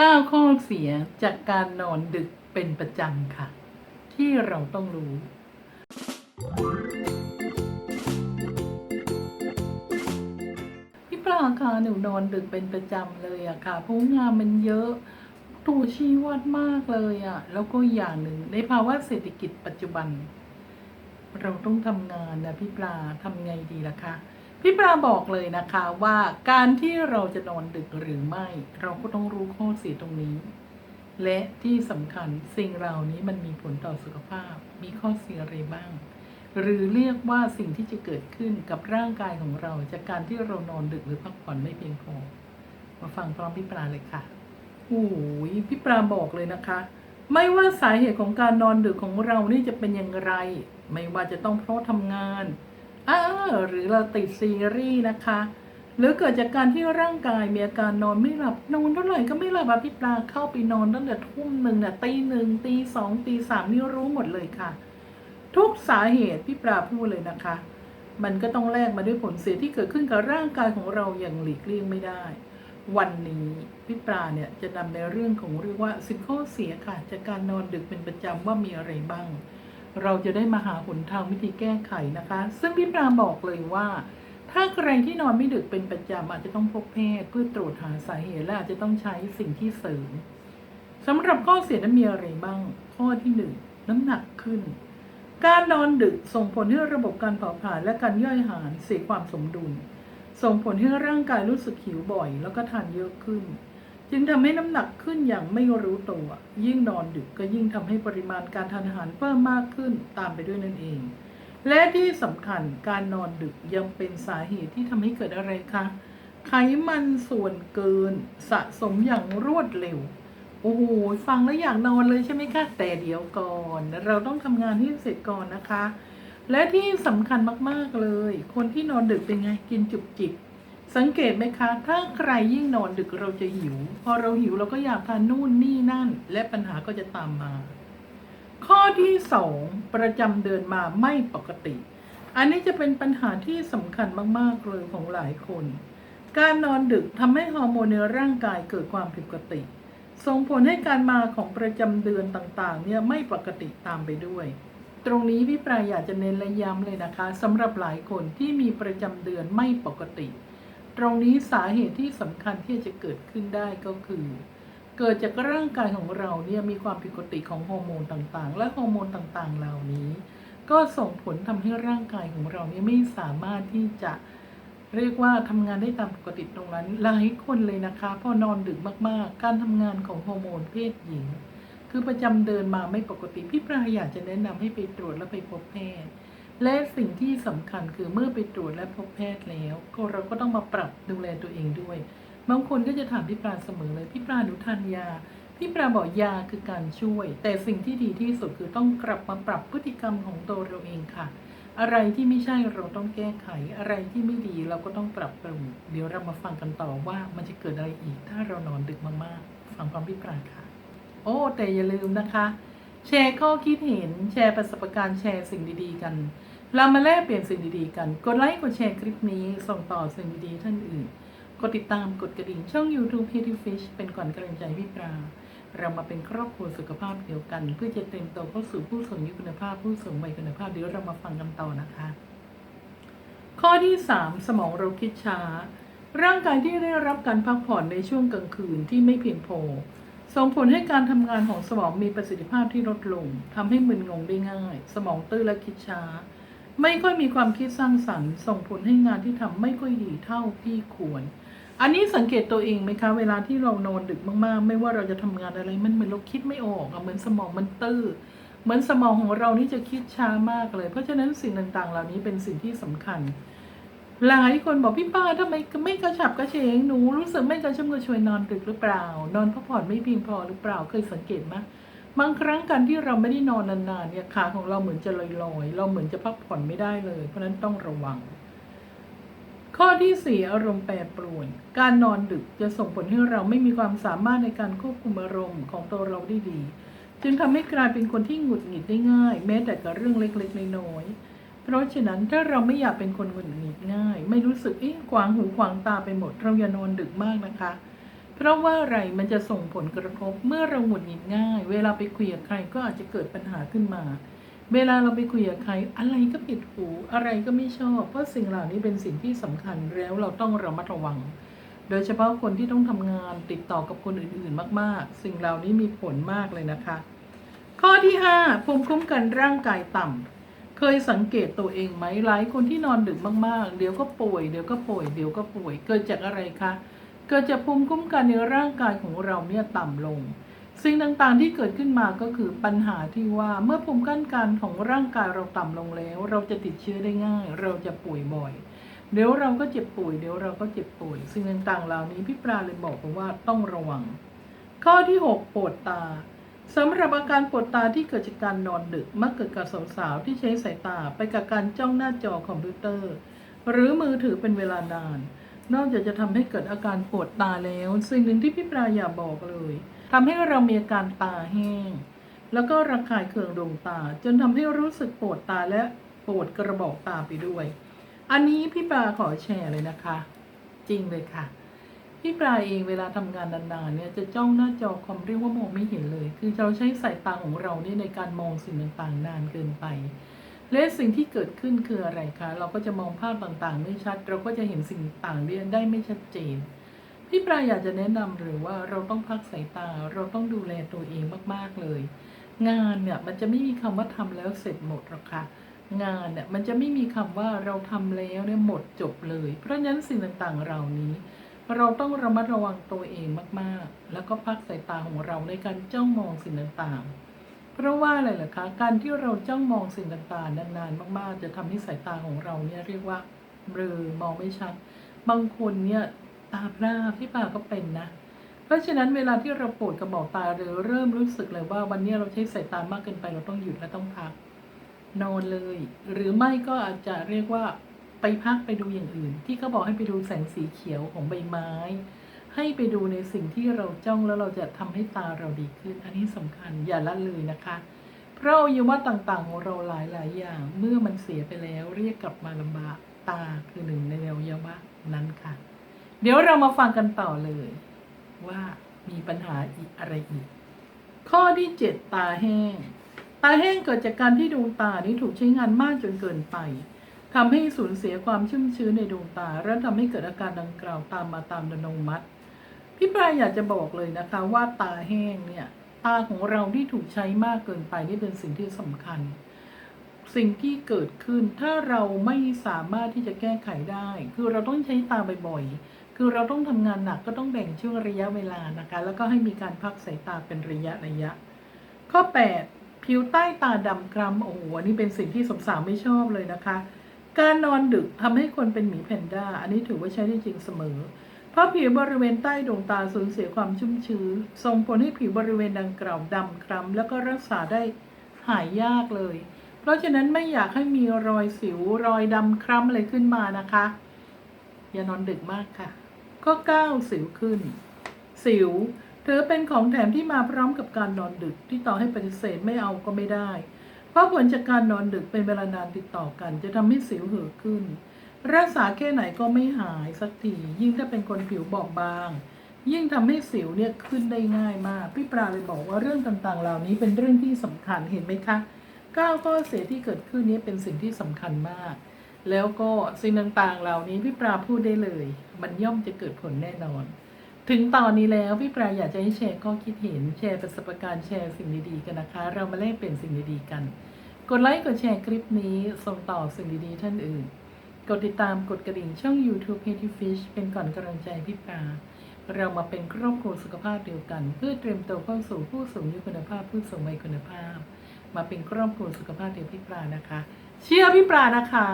9ข้อเสียจากการนอนดึกเป็นประจำค่ะ ที่เราต้องรู้ พี่ปลาค่ะหนูนอนดึกเป็นประจำเลยอะค่ะเพราะงานมันเยอะตัวชี้วัดมากเลยอะแล้วก็อย่างหนึ่งในภาวะเศรษฐกิจปัจจุบัน เราต้องทำงานนะพี่ปลาทำไงดีล่ะคะ พี่ปลาบอกเลยนะคะว่าการที่เราจะนอนดึกหรือไม่ เราก็ต้องรู้ข้อเสียตรงนี้ และที่สำคัญสิ่งเหล่านี้มันมีผลต่อสุขภาพ มีข้อเสียอะไรบ้าง หรือเรียกว่าสิ่งที่จะเกิดขึ้นกับร่างกายของเราจากการที่เรานอนดึกหรือพักผ่อนไม่เพียงพอมาฟังพร้อมพี่ปลาเลยค่ะโอ้ยพี่ปลาบอกเลยนะคะ ไม่ว่าสาเหตุของการนอนดึกของเรานี่จะเป็นอย่างไร ไม่ว่าจะต้องเพราะทำงาน อ้าหรือเราติดซีรีส์นะคะ หรือเกิดจากการที่ร่างกายมีอาการนอนไม่หลับนอนเท่าไหร่ก็ไม่หลับอะพี่ปลาเข้าไปนอนตั้งแต่ทุ่มหนึ่งเนี่ยตีหนึ่งตีสองตีสามนี่รู้หมดเลยค่ะ ทุกสาเหตุพี่ปลาพูดเลยนะคะ มันก็ต้องแลกมาด้วยผลเสียที่เกิดขึ้นกับร่างกายของเราอย่างหลีกเลี่ยงไม่ได้ วันนี้พี่ปลาเนี่ยจะนำในเรื่องของเรียกว่าสิบข้อเสียค่ะจากการนอนดึกเป็นประจำว่ามีอะไรบ้าง เราจะได้มาหาหนทางวิธีแก้ไขนะคะ ซึ่งพี่ปลาบอกเลยว่า ถ้าใครที่นอนไม่ดึกเป็นประจำอาจจะต้องพบแพทย์เพื่อตรวจหาสาเหตุและอาจจะต้องใช้สิ่งที่เสริมสำหรับข้อเสียนั้นมีอะไรบ้าง ข้อที่หนึ่งน้ำหนักขึ้น การนอนดึกส่งผลให้ระบบการเผาผลาญและการย่อยอาหารเสียความสมดุล ส่งผลให้ร่างกายรู้สึกหิวบ่อย แล้วก็ทานเยอะขึ้น จึงทำให้น้ำหนักขึ้นอย่างไม่รู้ตัว ยิ่งนอนดึกก็ยิ่งทำให้ปริมาณการทานอาหารเพิ่มมากขึ้นตามไปด้วยนั่นเอง และที่สำคัญการนอนดึกยังเป็นสาเหตุที่ทำให้เกิดอะไรคะ ไขมันส่วนเกินสะสมอย่างรวดเร็ว โอ้โห ฟังแล้วอยากนอนเลยใช่ไหมคะ แต่เดี๋ยวก่อน เราต้องทำงานที่เสร็จก่อนนะคะ และที่สำคัญมากๆเลย คนที่นอนดึกเป็นไง กินจุบจิบ สังเกตไหมคะ ถ้าใครยิ่งนอนดึกเราจะหิว พอเราหิวเราก็อยากทานนู่นนี่นั่น และปัญหาก็จะตามมา ข้อที่สองประจำเดือนมาไม่ปกติ อันนี้จะเป็นปัญหาที่สำคัญมากๆเลยของหลายคน การนอนดึกทำให้ฮอร์โมนในร่างกายเกิดความผิดปกติ ส่งผลให้การมาของประจำเดือนต่างๆ เนี่ยไม่ปกติตามไปด้วยตรงนี้พี่ปรายอยากจะเน้นและย้ำเลยนะคะสำหรับหลายคนที่มีประจำเดือนไม่ปกติ ตรงนี้สาเหตุที่สำคัญที่จะเกิดขึ้นได้ก็คือ เกิดจากร่างกายของเราเนี่ยมีความผิดปกติของฮอร์โมนต่างๆ และฮอร์โมนต่างๆ เหล่านี้ ก็ส่งผลทำให้ร่างกายของเราเนี่ยไม่สามารถที่จะเรียกว่าทำงานได้ตามปกติตรงนั้นหลายคนเลยนะคะ พอนอนดึกมากๆ การทำงานของฮอร์โมนเพศหญิง คือประจำเดินมาไม่ปกติ พี่ปราอยากจะแนะนำให้ไปตรวจและไปพบแพทย์ และสิ่งที่สำคัญคือเมื่อไปตรวจและพบแพทย์แล้ว ก็เราก็ต้องมาปรับดูแลตัวเองด้วย บางคนก็จะถามพี่ปราเสมอเลยพี่ปราหนูทานยา พี่ปราบอกยาคือการช่วย แต่สิ่งที่ดีที่สุดคือต้องกลับมาปรับพฤติกรรมของตัวเราเองค่ะ อะไรที่ไม่ใช่เราต้องแก้ไข อะไรที่ไม่ดีเราก็ต้องปรับปรุง เดี๋ยวเรามาฟังกันต่อว่ามันจะเกิดอะไรอีก ถ้าเรานอนดึกมากๆ ฟังความพี่ปราค่ะ โอ้แต่อย่าลืมนะคะ แชร์ข้อคิดเห็น แชร์ประสบการณ์แชร์สิ่งดี ๆ กัน เรามาแลกเปลี่ยนสิ่งดีๆกัน กดไลค์ กดแชร์คลิปนี้ ส่งต่อสิ่งดีๆท่านอื่น กดติดตาม กดกระดิ่งช่อง YouTube p e t y Fish เป็นก่อนกำลังใจพี่ปราเรามาเป็นครอบครัวสุขภาพเดียวกัน เพื่อจะเต็มโตเข้าสู่ผู้สูงอายุคุณภาพ ผู้สูงวัยคุณภาพ เดี๋ยวเรามาฟังกันต่อนะคะ ข้อที่ 3 สมองเราคิดช้า ร่างกายที่ได้รับการพักผ่อนในช่วงกลางคืนที่ไม่เพียงพอ ส่งผลให้การทำงานของสมองมีประสิทธิภาพที่ลดลงทำให้มึนงงได้ง่าย สมองตื้อและคิดช้า ไม่ค่อยมีความคิดสร้างสรรค์ ส่งผลให้งานที่ทำไม่ค่อยดีเท่าที่ควร อันนี้สังเกตตัวเองไหมคะ เวลาที่เรานอนดึกมากๆ ไม่ว่าเราจะทำงานอะไรมันเหมือนเราคิดไม่ออกอะเหมือนสมองมันตื้อเหมือนสมองของเรานี่จะคิดช้ามากเลย เพราะฉะนั้นสิ่งต่างๆ เหล่านี้เป็นสิ่งที่สำคัญ หลายคนบอกพี่ป้าทำไมไม่กระฉับกระเฉงหนูรู้สึกไม่กระชุ่มกระชวยนอนดึกหรือเปล่า นอนพักผ่อนไม่เพียงพอหรือเปล่าเคยสังเกตไหม บางครั้งการที่เราไม่ได้นอนนานๆเนี่ยขาของเราเหมือนจะลอยๆ เราเหมือนจะพักผ่อนไม่ได้เลย เพราะนั้นต้องระวัง ข้อที่สี่อารมณ์แปรปรวน การนอนดึกจะส่งผลให้เราไม่มีความสามารถในการควบคุมอารมณ์ของตัวเราได้ดี จึงทำให้กลายเป็นคนที่หงุดหงิดได้ง่าย แม้แต่กับเรื่องเล็กๆน้อยๆเพราะฉะนั้นถ้าเราไม่อยากเป็นคนหงุดหงิดง่าย ไม่รู้สึกเอ๊ะขวางหูขวางตาไปหมดเราอย่านอนดึกมากนะคะ ราะว่าอะไรมันจะส่งผลกระทบเมื่อเราหงุดหงิดง่าย เวลาไปคุยกับใครก็อาจจะเกิดปัญหาขึ้นมา เวลาเราไปคุยกับใครอะไรก็ปิดหูอะไรก็ไม่ชอบ เพราะสิ่งเหล่านี้เป็นสิ่งที่สำคัญแล้วเราต้องระมัดระวัง โดยเฉพาะคนที่ต้องทำงานติดต่อกับคนอื่นๆ มากๆ สิ่งเหล่านี้มีผลมากเลยนะคะ ข้อที่ 5 ภูมิคุ้มกันร่างกายต่ำเคยสังเกตตัวเองไหมหลายคนที่นอนดึกมากๆ เดี๋ยวก็ป่วยเดี๋ยวก็ป่วยเดี๋ยวก็ป่วยเกิดจากอะไรคะ กิดจากภูมิคุ้มกันในร่างกายของเราเนี่ยต่ำลง สิ่งต่างๆที่เกิดขึ้นมาก็คือปัญหาที่ว่าเมื่อภูมิคุ้มกันของร่างกายเราต่ำลงแล้ว เราจะติดเชื้อได้ง่าย เราจะป่วยบ่อย เดี๋ยวเราก็เจ็บป่วย เดี๋ยวเราก็เจ็บป่วย สิ่งต่างๆ เหล่านี้พี่ปลาเลยบอกว่าต้องระวัง ข้อที่ 6 ปวดตาสำหรับอาการปวดตาที่เกิดจากการนอนดึกมักเกิดกับสาวๆที่ใช้สายตาไปกับการจ้องหน้าจอคอมพิวเตอร์ หรือมือถือเป็นเวลานานน นอกจากจะทำให้เกิดอาการปวดตาแล้ว สิ่งหนึ่งที่พี่ปลาอยากบอกเลยทำให้เรามีอาการตาแห้ง แล้วก็ระคายเคืองดวงตา จนทำให้รู้สึกปวดตาและปวดกระบอกตาไปด้วย อันนี้พี่ปลาขอแชร์เลยนะคะ จริงเลยค่ะ พี่ปลาเองเวลาทำงานนานๆเนี่ยจะจ้องหน้าจอคอมเรียกว่ามองไม่เห็นเลย คือเราใช้สายตาของเราเนี่ยในการมองสิ่งต่างๆ นานเกินไป และสิ่งที่เกิดขึ้นคืออะไรคะ เราก็จะมองภาพต่างๆ ไม่ชัด เราก็จะเห็นสิ่งต่างๆเนี่ยได้ไม่ชัดเจน พี่ปลาอยากจะแนะนำหรือว่าเราต้องพักสายตา เราต้องดูแลตัวเองมากๆเลย งานเนี่ยมันจะไม่มีคำว่าทำแล้วเสร็จหมดหรอกค่ะงานเนี่ยมันจะไม่มีคำว่าเราทำแล้วเนี่ยหมดจบเลย เพราะฉะนั้นสิ่งต่างๆเหล่านี้ เราต้องระมัดระวังตัวเองมากๆ แล้วก็พักสายตาของเราในการจ้องมองสิ่งต่างๆ เพราะว่าอะไรล่ะคะ การที่เราจ้องมองสิ่งต่างๆ นานๆ มากๆ จะทำให้สายตาของเราเนี่ยเรียกว่าเบลอมองไม่ชัด บางคนเนี่ยตาพร่าพี่ปาก็เป็นนะ เพราะฉะนั้นเวลาที่เราปวดกระบอกตาหรือเริ่มรู้สึกเลยว่าวันนี้เราใช้สายตามากเกินไปเราต้องหยุดและต้องพักนอนเลย หรือไม่ก็อาจจะเรียกว่าไปพักไปดูอย่างอื่น ที่เขาบอกให้ไปดูแสงสีเขียวของใบไม้ ให้ไปดูในสิ่งที่เราจ้องแล้วเราจะทำให้ตาเราดีขึ้น อันนี้สำคัญอย่าละเลยนะคะเพราะอวัยวะต่างๆของเราหลายๆอย่าง เมื่อมันเสียไปแล้วเรียกกลับมาลำบากตาคือหนึ่งในอวัยวะนั้นค่ะ เดี๋ยวเรามาฟังกันต่อเลย ว่ามีปัญหาอีกอะไรอีก ข้อที่ 7 ตาแห้ง ตาแห้งเกิดจากการที่ดวงตานี้ถูกใช้งานมากจนเกินไปทำให้สูญเสียความชุ่มชื้นในดวงตา และทำให้เกิดอาการดังกล่าวตามมาตามอัตโนมัติ พี่ปลายอยากจะบอกเลยนะคะ ว่าตาแห้งเนี่ย ตาของเราที่ถูกใช้มากเกินไปนี่เป็นสิ่งที่สำคัญ สิ่งที่เกิดขึ้นถ้าเราไม่สามารถที่จะแก้ไขได้ คือเราต้องใช้ตาบ่อยๆ คือเราต้องทำงานหนักก็ต้องแบ่งช่วงระยะเวลานะคะ แล้วก็ให้มีการพักสายตาเป็นระยะระยะ ข้อ 8 ผิวใต้ตาดำคล้ำโอ้โหนี่เป็นสิ่งที่สมสาวไม่ชอบเลยนะคะ การนอนดึกทำให้คนเป็นหมีแพนด้า อันนี้ถือว่าใช้ได้จริงเสมอ เพราะผิวบริเวณใต้ดวงตาสูญเสียความชุ่มชื้นส่งผลให้ผิวบริเวณดังกล่าวดำคล้ำแล้วก็รักษาได้หายยากเลย เพราะฉะนั้นไม่อยากให้มีรอยสิวรอยดำคล้ำอะไรขึ้นมานะคะ อย่านอนดึกมากค่ะข้อ9สิวขึ้น สิวถือเป็นของแถมที่มาพร้อมกับการนอนดึกที่ต่อให้ปฏิเสธไม่เอาก็ไม่ได้ เพราะผลจากการนอนดึกเป็นเวลานานติดต่อกัน จะทำให้สิวเหือขึ้น รักษาแค่ไหนก็ไม่หายสักทียิ่งถ้าเป็นคนผิวบอบบาง ยิ่งทำให้สิวเนี่ยขึ้นได้ง่ายมาก พี่ปราเลยบอกว่าเรื่องต่างๆ เหล่านี้เป็นเรื่องที่สำคัญเห็นไหมคะก้าวข้อเสียที่เกิดขึ้นนี้เป็นสิ่งที่สำคัญมาก แล้วก็สิ่งต่างๆ เหล่านี้พี่ปราพูดได้เลย มันย่อมจะเกิดผลแน่นอน ถึงตอนนี้แล้วพี่ปราอยากจะให้แชร์ข้อคิดเห็นแชร์ประสบการณ์แชร์สิ่งดีๆกันนะคะ เรามาแลกเปลี่ยนสิ่งดีๆกัน กดไลค์กดแชร์คลิปนี้ส่งต่อสิ่งดีๆท่านอื่น กดติดตามกดกระดิ่งช่อง YouTube h e a t y Fish เป็นก่อนกำลังใจพี่ปราเรามาเป็นครอบครัวสุขภาพเดียวกัน เพื่อเตรียมตัวเข้าสู่ผู้สูงอายุคุณภาพ ผู้สูงวัยคุณภาพ มาเป็นครอบครัวสุขภาพเดียวพี่ปรานะคะ เชื่อพี่ปรานะคะ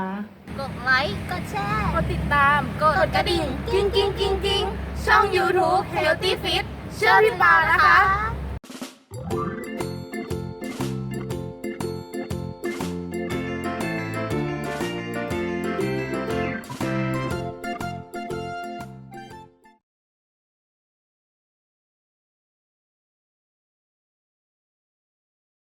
กดไลค์ กดแชร์ กดติดตาม กดกระดิ่ง กิ้งกิ้งกิ้งกิ้งช่อง YouTube Healthy Fit เชื่อพี่ปลานะคะ